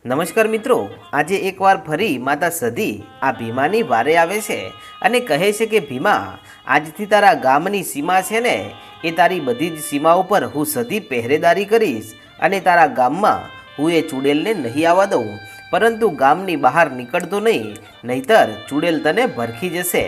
નમસ્કાર મિત્રો, આજે એકવાર ફરી માતા સધી આ ભીમાની વારે આવે છે અને કહે છે કે, ભીમા, આજથી તારા ગામની સીમા છે ને, એ તારી બધી જ સીમા ઉપર હું સધી પહેરેદારી કરીશ અને તારા ગામમાં હું એ ચૂડેલને નહીં આવવા દઉં, પરંતુ ગામની બહાર નીકળતો નહીં, નહીતર ચૂડેલ તને ભરખી જશે.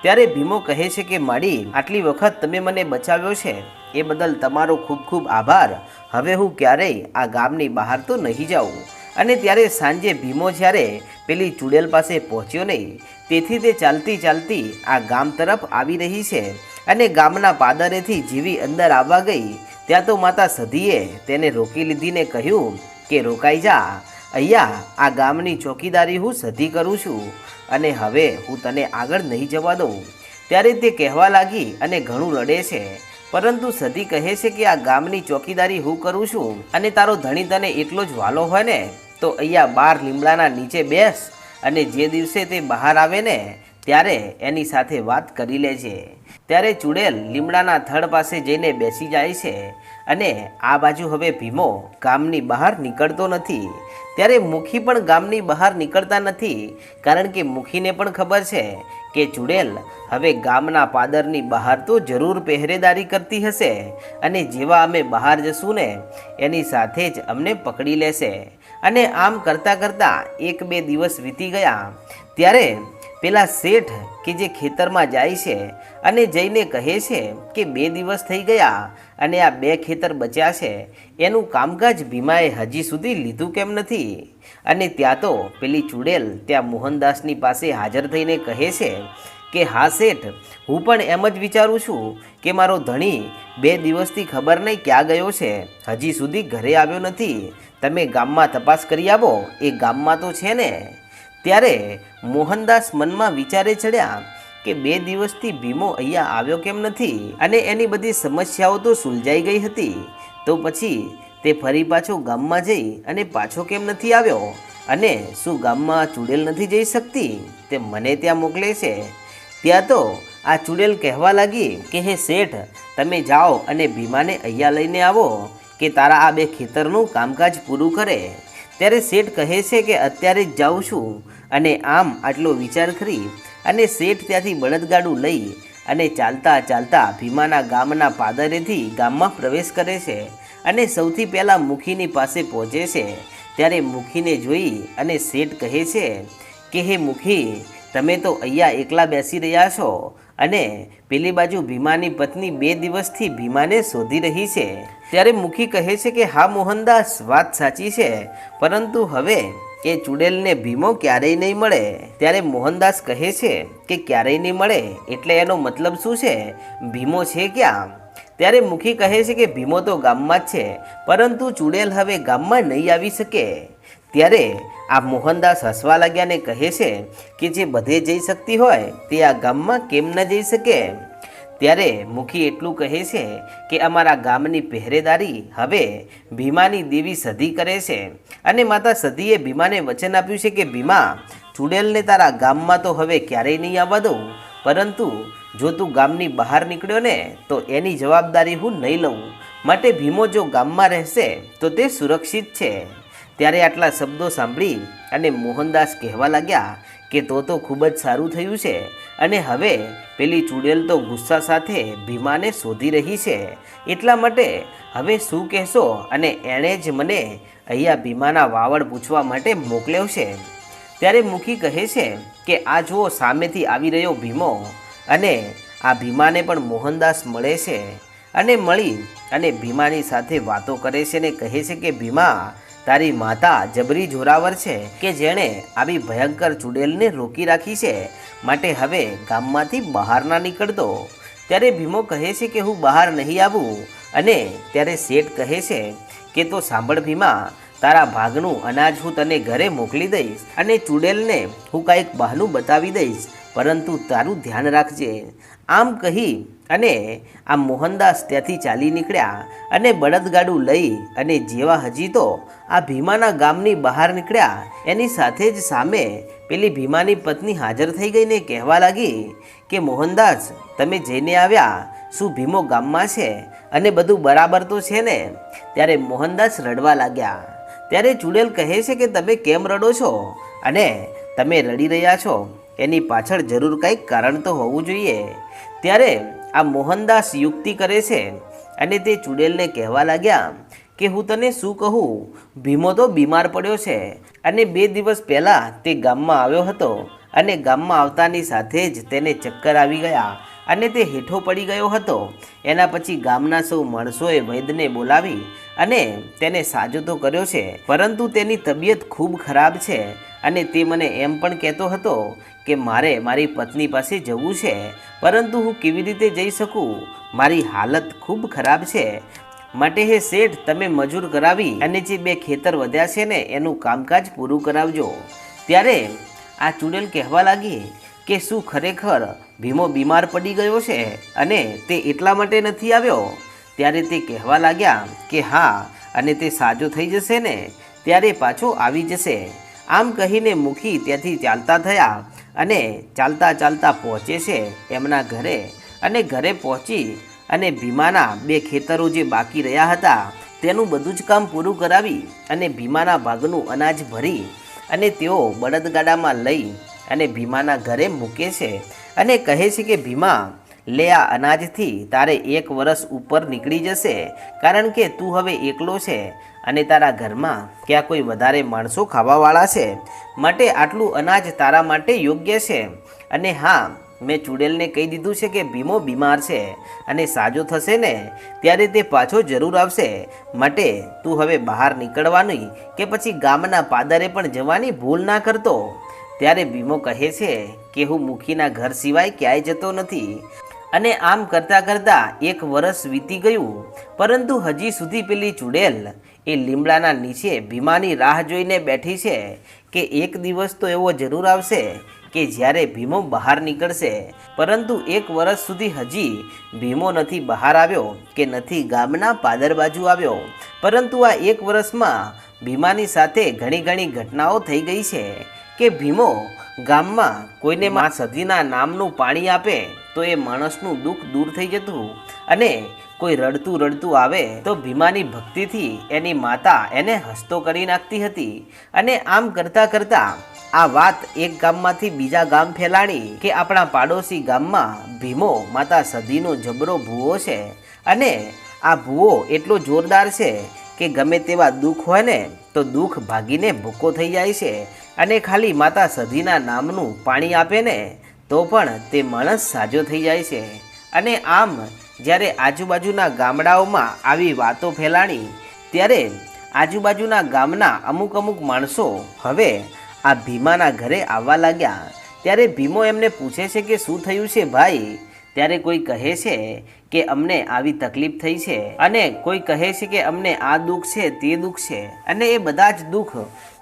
ત્યારે ભીમો કહે છે કે, માડી, આટલી વખત તમે મને બચાવ્યો છે, એ બદલ તમારો ખૂબ ખૂબ આભાર. હવે હું ક્યારેય આ ગામની બહાર તો નહીં જાઉં. અને ત્યારે સાંજે ભીમો જ્યારે પેલી ચુડેલ પાસે પહોંચ્યો નહીં, તેથી તે ચાલતી ચાલતી આ ગામ તરફ આવી રહી છે અને ગામના પાદરેથી જીવી અંદર આવવા ગઈ. ત્યાં તો માતા સધીએ તેને રોકી લીધીને કહ્યું કે, રોકાઈ જા. અહીંયા આ ગામની ચોકીદારી હું સધી કરું છું અને હવે હું તને આગળ નહીં જવા દઉં. ત્યારે તે કહેવા લાગી અને ઘણું રડે છે. પરંતુ સધી કહે છે કે, આ ગામની ચોકીદારી હું કરું છું અને તારો ધણી તને એટલો જ વાલો હોય ને તો અહીંયા બાર લીમડાના નીચે બેસ અને જે દિવસે તે બહાર આવે ને, ત્યારે એની સાથે વાત કરી લે છે ત્યારે ચૂડેલ લીમડાના થડ પાસે જઈને બેસી જાય છે અને આ બાજુ હવે ભીમો ગામની બહાર નીકળતો નથી. ત્યારે મુખી પણ ગામની બહાર નીકળતા નથી, કારણ કે મુખીને પણ ખબર છે કે ચૂડેલ હવે ગામના પાદરની બહાર તો જરૂર પહેરેદારી કરતી હશે અને જેવા અમે બહાર જશું ને, એની સાથે જ અમને પકડી લેશે. અને આમ કરતાં કરતાં એક બે દિવસ વીતી ગયા, ત્યારે પેલા શેઠ કે જે ખેતરમાં જાય છે અને જઈને કહે છે કે બે દિવસ થઈ ગયા અને આ બે ખેતર બચ્યા છે, એનું કામકાજ ભીમાએ હજી સુધી લીધું કેમ નથી? અને ત્યાં તો પેલી ચૂડેલ ત્યાં મોહનદાસની પાસે હાજર થઈને કહે છે કે, હા શેઠ, હું પણ એમ જ વિચારું છું કે મારો ધણી બે દિવસથી ખબર નહીં ક્યાં ગયો છે, હજી સુધી ઘરે આવ્યો નથી તમે ગામમાં તપાસ કરી આવો, એ ગામમાં તો છે ને. ત્યારે મોહનદાસ મનમાં વિચારે ચડ્યા કે બે દિવસથી ભીમો અહીંયા આવ્યો કેમ નથી અને એની બધી સમસ્યાઓ તો સુલઝાઈ ગઈ હતી. તો પછી તે ફરી પાછો ગામમાં જઈ અને પાછો કેમ નથી આવ્યો? અને શું ગામમાં ચૂડેલ નથી જઈ શકતી? તે મને ત્યાં મોકલે છે. ત્યાં તો આ ચૂડેલ કહેવા લાગી કે, હે શેઠ, તમે જાઓ અને ભીમાને અહીંયા લઈને આવો. કે તારા આ બે ખેતરનું કામકાજ પૂરું કરે? ત્યારે શેઠ કહે છે કે અત્યારે જ જાઉં છું અને આમ આટલો વિચાર કરી અને શેઠ ત્યાંથી બળદગાડું લઈ અને ચાલતા ચાલતા ભીમાના ગામના પાદરેથી ગામમાં પ્રવેશ કરે છે અને સૌથી પહેલાં મુખીની પાસે પહોંચે છે. ત્યારે મુખીને જોઈ અને શેઠ કહે છે કે, હે મુખી, તમે તો અહીંયા એકલા બેસી રહ્યા છો અને પેલી બાજુ ભીમાની પત્ની બે દિવસથી ભીમાને શોધી રહી છે. ત્યારે મુખી કહે છે કે, હા, મોહનદાસ, વાત સાચી છે, પરંતુ હવે એ ચૂડેલને ભીમો ક્યારેય નહીં મળે. ત્યારે મોહનદાસ કહે છે કે, ક્યારેય નહીં મળે? એટલે એનો મતલબ શું છે? ભીમો છે ક્યાં? ત્યારે મુખી કહે છે કે, ભીમો તો ગામમાં જ છે, પરંતુ ચૂડેલ હવે ગામમાં નહીં આવી શકે. ત્યારે આ મોહનદાસ હસવા લાગ્યાને કહે છે કે, જે બધે જઈ શકતી હોય, તે આ ગામમાં કેમ ન જઈ શકે? ત્યારે મુખી એટલું કહે છે કે અમારા ગામની પહેરેદારી હવે ભીમાની દેવી સધી કરે છે. અને માતા સધીએ ભીમાને વચન આપ્યું છે કે, ભીમા, ચુડેલને તારા ગામમાં તો હવે ક્યારેય નહીં આવવા દઉં. પરંતુ જો તું ગામની બહાર નીકળ્યો ને, તો એની જવાબદારી હું નહીં લઉં. માટે ભીમો જો ગામમાં રહેશે, તો તે સુરક્ષિત છે. ત્યારે આટલા શબ્દો સાંભળી અને મોહનદાસ કહેવા લાગ્યા કે, તો તો ખૂબ જ સારું થયું છે. અને હવે પેલી ચૂડેલ તો ગુસ્સા સાથે ભીમાને શોધી રહી છે. એટલા માટે હવે શું કહેશો અને એણે જ મને અહીંયા ભીમાના વાવડ પૂછવા માટે મોકલ્યો છે. ત્યારે મુખી કહે છે કે, આ જુઓ, સામેથી આવી રહ્યો ભીમો અને આ ભીમાને પણ મોહનદાસ મળે છે. અને મળી અને ભીમાની સાથે વાતો કરે છે ને કહે છે કે, ભીમા તારી માતા જબરી જોરાવર છે કે જેણે આવી ભયંકર ચૂડેલને રોકી રાખી છે? માટે હવે ગામમાંથી બહાર ના નીકળતો. ત્યારે ભીમો કહે છે કે હું બહાર નહીં આવું અને ત્યારે શેઠ કહે છે કે તો સાંભળ ભીમા તારા ભાગનું અનાજ હું તને ઘરે મોકલી દઈશ અને ચૂડેલને હું કાંઈક બહાનું બતાવી દઈશ, પરંતુ તારું ધ્યાન રાખજે. આમ કહી અને આ મોહનદાસ ત્યાંથી ચાલી નીકળ્યા અને બળદગાડું લઈ અને જેવા હજી તો આ ભીમાના ગામની બહાર નીકળ્યા, એની સાથે જ સામે પેલી ભીમાની પત્ની હાજર થઈ ગઈને કહેવા લાગી કે, મોહનદાસ, તમે જઈને આવ્યા, શું ભીમો ગામમાં છે? અને બધું બરાબર તો છે ને? ત્યારે મોહનદાસ રડવા લાગ્યા. ત્યારે ચુડેલ કહે છે કે તમે કેમ રડો છો? અને તમે રડી રહ્યા છો? એની પાછળ જરૂર કંઈક કારણ તો હોવું જોઈએ. ત્યારે આ મોહનદાસ યુક્તિ કરે છે અને તે ચુડેલને કહેવા લાગ્યા કે હું તને શું કહું? ભીમો તો બીમાર પડ્યો છે અને બે દિવસ પહેલાં તે ગામમાં આવ્યો હતો અને ગામમાં આવતાની સાથે જ તેને ચક્કર આવી ગયા. અને તે હેઠો પડી ગયો હતો. એના પછી ગામના સૌ માણસોએ વૈદ્યને બોલાવી અને તેને સાજો તો કર્યો છે. પરંતુ તેની તબિયત ખૂબ ખરાબ છે અને તે મને એમ પણ કહેતો હતો કે મારે મારી પત્ની પાસે જવું છે. પરંતુ હું કેવી રીતે જઈ શકું? મારી હાલત ખૂબ ખરાબ છે. માટે હે શેઠ, તમે મજૂર કરાવી અને જે બે ખેતર વધ્યા છે ને, એનું કામકાજ પૂરું કરાવજો. ત્યારે આ ચુડેલ કહેવા લાગી કે શું ખરેખર ભીમો બીમાર પડી ગયો છે અને તે એટલા માટે નથી આવ્યો? ત્યારે તે કહેવા લાગ્યા કે હા, અને તે સાજો થઈ જશે ને, ત્યારે પાછો આવી જશે. આમ કહીને મુખી ત્યાંથી ચાલતા થયા અને ચાલતા ચાલતા પહોંચે છે એમના ઘરે. અને ઘરે પહોંચી અને ભીમાના બે ખેતરો જે બાકી રહ્યા હતા, તેનું બધું જ કામ પૂરું કરાવી અને ભીમાના ભાગનું અનાજ ભરી અને તેઓ બળદગાડામાં લઈ અને ભીમાના ઘરે મૂકે છે અને કહે છે કે, ભીમા, લે આ અનાજથી, તારે એક વર્ષ ઉપર નીકળી જશે, કારણ કે તું હવે એકલો છે અને તારા ઘરમાં ક્યાં કોઈ વધારે માણસો ખાવાવાળા છે. માટે આટલું અનાજ તારા માટે યોગ્ય છે. અને હા, મેં ચુડેલને કહી દીધું છે કે, ભીમો બીમાર છે અને સાજો થશે ને, ત્યારે તે પાછો જરૂર આવશે. માટે તું હવે બહાર નીકળવાની કે પછી ગામના પાદરે પણ જવાની ભૂલ ના કરતો. ત્યારે ભીમો કહે છે કે હું મુખીના ઘર સિવાય ક્યાંય જતો નથી. અને આમ કરતાં કરતાં એક વર્ષ વીતી ગયું, પરંતુ હજી સુધી પેલી ચુડેલ એ લીમડાના નીચે ભીમાની રાહ જોઈને બેઠી છે કે એક દિવસ તો એવો જરૂર આવશે કે જ્યારે ભીમો બહાર નીકળશે. પરંતુ એક વર્ષ સુધી હજી ભીમો નથી બહાર આવ્યો કે નથી ગામના પાદર બાજુ આવ્યો. પરંતુ આ એક વર્ષમાં ભીમાની સાથે ઘણી ઘણી ઘટનાઓ થઈ ગઈ છે. કે ભીમો ગામમાં કોઈને માં સધીના નામનું પાણી આપે તો એ માણસનું દુઃખ દૂર થઈ જતું અને કોઈ રડતું રડતું આવે તો ભીમાની ભક્તિથી એની માતા એને હસતો કરી નાખતી હતી. અને આમ કરતાં કરતાં આ વાત એક ગામમાંથી બીજા ગામ ફેલાણી કે આપણા પાડોશી ગામમાં ભીમો માતા સધીનો જબરો ભૂવો છે. અને આ ભૂવો એટલો જોરદાર છે કે ગમે તેવા દુઃખ હોય ને, તો દુઃખ ભાગીને ભૂકો થઈ જાય છે અને ખાલી માતા સધીના નામનું પાણી આપે ને, તો પણ તે માણસ સાજો થઈ જાય છે. અને આમ, જ્યારે આજુબાજુના ગામડાઓમાં આવી વાતો ફેલાણી, ત્યારે આજુબાજુના ગામના અમુક અમુક માણસો હવે આ ભીમાના ઘરે આવવા લાગ્યા. ત્યારે ભીમો એમને પૂછે છે કે શું થયું છે ભાઈ? ત્યારે કોઈ કહે છે કે અમને આવી તકલીફ થઈ છે અને કોઈ કહે છે કે અમને આ દુઃખ છે, તે દુઃખ છે અને એ બધા જ દુઃખ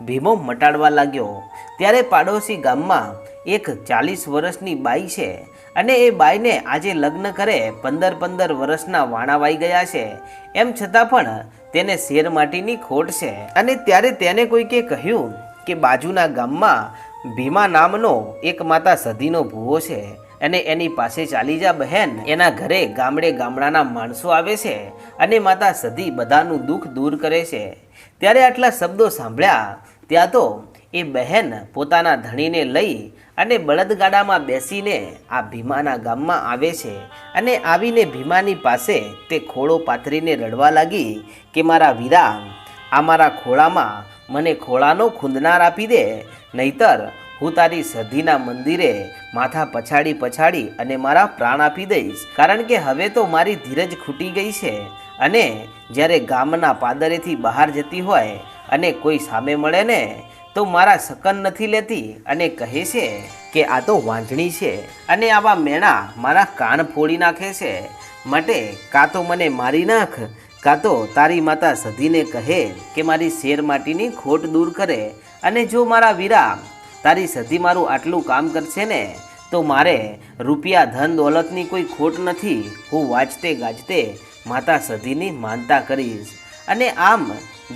ભીમો મટાડવા લાગ્યો. ત્યારે પાડોશી ગામમાં એક ચાલીસ વર્ષની બાઈ છે અને એ બાઈને આજે લગ્ન કરે પંદર પંદર વર્ષના વાણા વાઈ ગયા છે. એમ છતાં પણ તેને શેર માટીની ખોટ છે અને ત્યારે તેને કોઈકે કહ્યું કે બાજુના ગામમાં ભીમા નામનો એક માતા સધીનો ભૂવો છે. અને એની પાસે ચાલી જા બહેન. એના ઘરે ગામડે ગામડાના માણસો આવે છે અને માતા સધી બધાનું દુઃખ દૂર કરે છે. ત્યારે આટલા શબ્દો સાંભળ્યા, ત્યાં તો એ બહેન પોતાના ધણીને લઈ અને બળદગાડામાં બેસીને આ ભીમાના ગામમાં આવે છે અને આવીને ભીમાની પાસે તે ખોળો પાથરીને રડવા લાગી કે, મારા વીરા, આ મારા ખોળામાં મને ખોળાનો ખૂંદનાર આપી દે, નહીતર હું તારી સધીના મંદિરે માથા પછાડી પછાડી અને મારા પ્રાણ આપી દઈશ. કારણ કે હવે તો મારી ધીરજ ખૂટી ગઈ છે અને જ્યારે ગામના પાદરેથી બહાર જતી હોય અને કોઈ સામે મળે ને, તો મારા સકન નથી લેતી અને કહે છે કે આ તો વાંજણી છે અને આવા મેણા મારા કાન ફોડી નાખે છે. માટે કાં તો મને મારી નાખ, કાં તો તારી માતા સધીને કહે કે મારી શેર માટીની ખોટ દૂર કરે અને જો મારા વીરા તારી સધી મારું આટલું કામ કરશે ને, તો મારે રૂપિયા ધન દોલતની કોઈ ખોટ નથી. હું વાંચતે ગાજતે માતા સધીની માનતા કરીશ. અને આમ,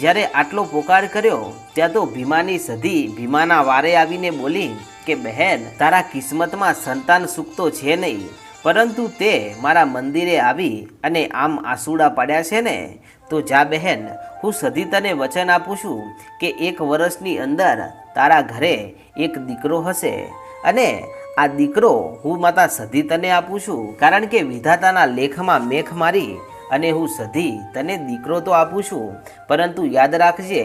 જ્યારે આટલો પોકાર કર્યો, ત્યાં તો ભીમાની સધી ભીમાના વારે આવીને બોલી કે, બહેન, તારા કિસ્મતમાં સંતાન સુખ તો છે નહીં, પરંતુ તે મારા મંદિરે આવી અને આમ આસુડા પાડ્યા છે ને તો જા બહેન, હું સધી તને વચન આપું છું કે એક વર્ષની અંદર તારા ઘરે એક દીકરો હશે. અને આ દીકરો હું માતા સધી તને આપું છું, કારણ કે વિધાતાના લેખમાં મેખ મારી અને હું સધી તને દીકરો તો આપું છું. પરંતુ યાદ રાખજે,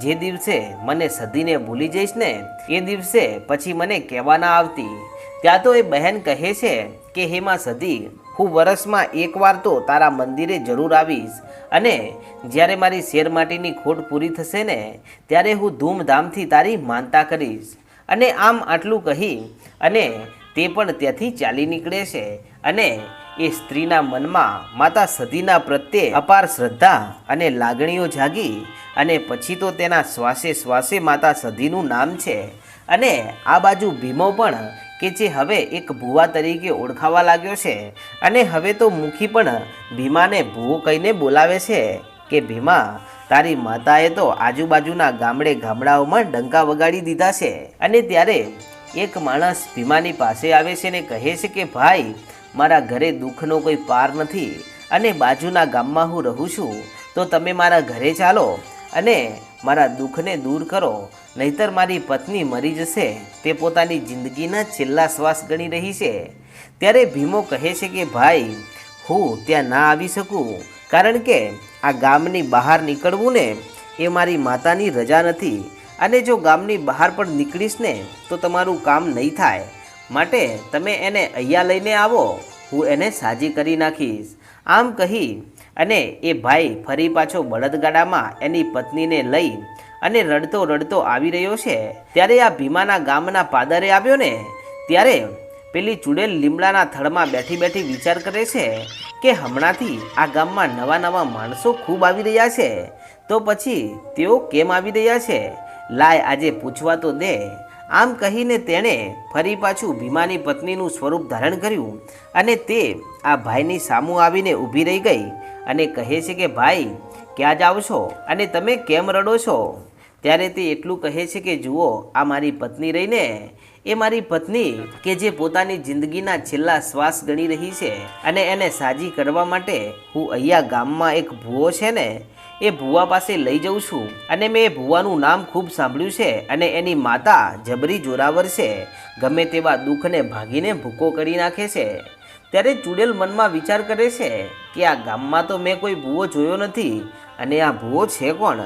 જે દિવસે મને સધીને ભૂલી જઈશ ને, એ દિવસે પછી મને કહેવા ના આવતી. ત્યાં તો એ બહેન કહે છે કે હેમાં સધી હું વરસમાં એકવાર તો તારા મંદિરે જરૂર આવીશ. અને જ્યારે મારી શેર માટીની ખોટ પૂરી થશે ને, ત્યારે હું ધૂમધામથી તારી માનતા કરીશ. અને આમ આટલું કહી, અને તે પણ ત્યાંથી ચાલી નીકળે છે. અને એ સ્ત્રીના મનમાં માતા સતીના પ્રત્યે અપાર શ્રદ્ધા અને લાગણીઓ જાગી, અને પછી તો તેના શ્વાસે શ્વાસે માતા સધીનું નામ છે. અને આ બાજુ ભીમો પણ કે જે હવે એક ભૂવા તરીકે ઓળખાવા લાગ્યો છે. અને હવે તો મુખી પણ ભીમાને ભૂવો કહીને બોલાવે છે કે, ભીમા, તારી માતાએ તો આજુબાજુના ગામડે ગામડાઓમાં ડંકા વગાડી દીધા છે. અને ત્યારે એક માણસ ભીમાની પાસે આવે છે ને કહે છે કે, ભાઈ, મારા ઘરે દુઃખનો કોઈ પાર નથી અને બાજુના ગામમાં હું રહું છું. તો તમે મારા ઘરે ચાલો. અને મારા દુઃખને દૂર કરો, નહીતર મારી પત્ની મરી જશે, તે પોતાની જિંદગીના છેલ્લા શ્વાસ ગણી રહી છે. ત્યારે ભીમો કહે છે કે, ભાઈ, હું ત્યાં ના આવી શકું, કારણ કે આ ગામની બહાર નીકળવું ને, એ મારી માતાની રજા નથી. અને જો ગામની બહાર પણ નીકળીશ ને, તો તમારું કામ નહીં થાય. માટે તમે એને અહીંયા લઈને આવો. હું એને સાજી કરી નાખીશ. આમ કહી અને એ ભાઈ ફરી પાછો બળદગાડામાં એની પત્નીને લઈ અને રડતો રડતો આવી રહ્યો છે. ત્યારે આ ભીમાના ગામના પાદરે આવ્યો ને, ત્યારે પેલી ચૂડેલ લીમડાના થડમાં બેઠી બેઠી વિચાર કરે છે કે હમણાંથી આ ગામમાં નવા નવા માણસો ખૂબ આવી રહ્યા છે. તો પછી તેઓ કેમ આવી રહ્યા છે? લાય આજે પૂછવા તો દે. આમ કહીને તેણે ફરી પાછું ભીમાની પત્નીનું સ્વરૂપ ધારણ કર્યું અને તે આ ભાઈની સામું આવીને ઊભી રહી ગઈ અને કહે છે કે, ભાઈ, ક્યાં જાઓ છો અને તમે કેમ રડો છો? ત્યારે તે એટલું કહે છે કે, જુઓ, આ મારી પત્ની રહીને, એ મારી પત્ની કે જે પોતાની જિંદગીના છેલ્લા શ્વાસ ગણી રહી છે અને એને સાજી કરવા માટે હું અહીંયા ગામમાં એક ભૂવો છે ને એ ભુવા પાસે લઈ જઉં છું. અને મેં ભૂવાનું નામ ખૂબ સાંભળ્યું છે અને એની માતા જબરી જોરાવર છે. ગમે તેવા દુઃખને ભાગીને ભૂકો કરી નાખે છે. ત્યારે ચૂડેલ મનમાં વિચાર કરે છે કે આ ગામમાં તો મેં કોઈ ભૂવો જોયો નથી. અને આ ભૂવો છે કોણ?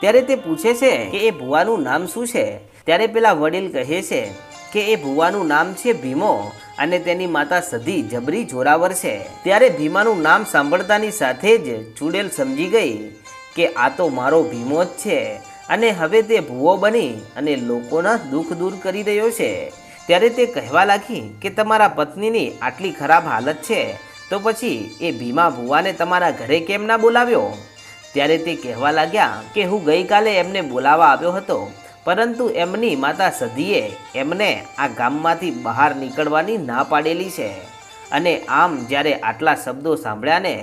ત્યારે તે પૂછે છે કે એ ભુવાનું નામ શું છે? ત્યારે પેલા વડીલ કહે છે કે એ ભુવાનું નામ છે ભીમો અને તેની માતા સધી જબરી જોરાવર છે. ત્યારે ભીમાનું નામ સાંભળતાની સાથે જ ચૂડેલ સમજી ગઈ. કે આ તો મારો ભીમો જ છે. અને હવે તે ભૂવો બની અને લોકોના દુઃખ દૂર કરી રહ્યો છે. ત્યારે તે કહેવા લાગી કે તમારા પત્નીની આટલી ખરાબ હાલત છે, તો પછી એ ભીમા ભૂવાને તમારા ઘરે કેમ ના બોલાવ્યો? ત્યારે તે કહેવા લાગ્યા કે હું ગઈકાલે એમને બોલાવવા આવ્યો હતો, પરંતુ એમની માતા સધીએ એમને આ ગામમાંથી બહાર નીકળવાની ના પાડેલી છે. અને આમ જ્યારે આટલા શબ્દો સાંભળ્યા ને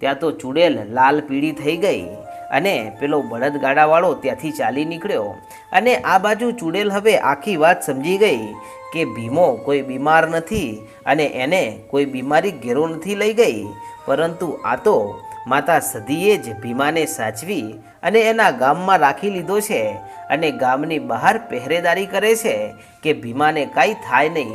ત્યાં તો ચૂડેલ લાલ પીળી થઈ ગઈ. અને પેલો બળદગાડાવાળો ત્યાંથી ચાલી નીકળ્યો. અને આ બાજુ ચૂડેલ હવે આખી વાત સમજી ગઈ કે ભીમો કોઈ બીમાર નથી અને એને કોઈ બીમારી ઘેરો નથી લઈ ગઈ. પરંતુ આ તો માતા સદીએ જ ભીમાને સાચવી અને એના ગામમાં રાખી લીધો છે અને ગામની બહાર પહેરેદારી કરે છે કે ભીમાને કાંઈ થાય નહીં.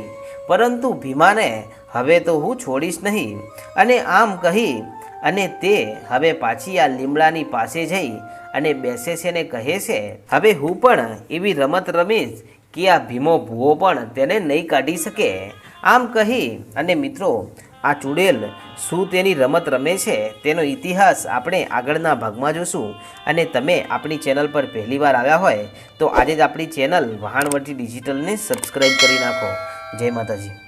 પરંતુ ભીમાને હવે તો હું છોડીશ નહીં. અને આમ કહી અને તે હવે પાછી આ લીમડાની પાસે જઈ અને બેસે છે ને કહે છે, હવે હું પણ એવી રમત રમીશ કે આ ભીમો ભૂવો પણ તેને નહીં કાઢી શકે. આમ કહી અને મિત્રો, આ ચૂડેલ શું તેની રમત રમે છે તેનો ઇતિહાસ આપણે આગળના ભાગમાં જોશું. અને તમે આપણી ચેનલ પર પહેલીવાર આવ્યા હોય તો આજે જ આપણી ચેનલ વહાણવટી ડિજિટલને સબસ્ક્રાઈબ કરી નાખો. જય માતાજી.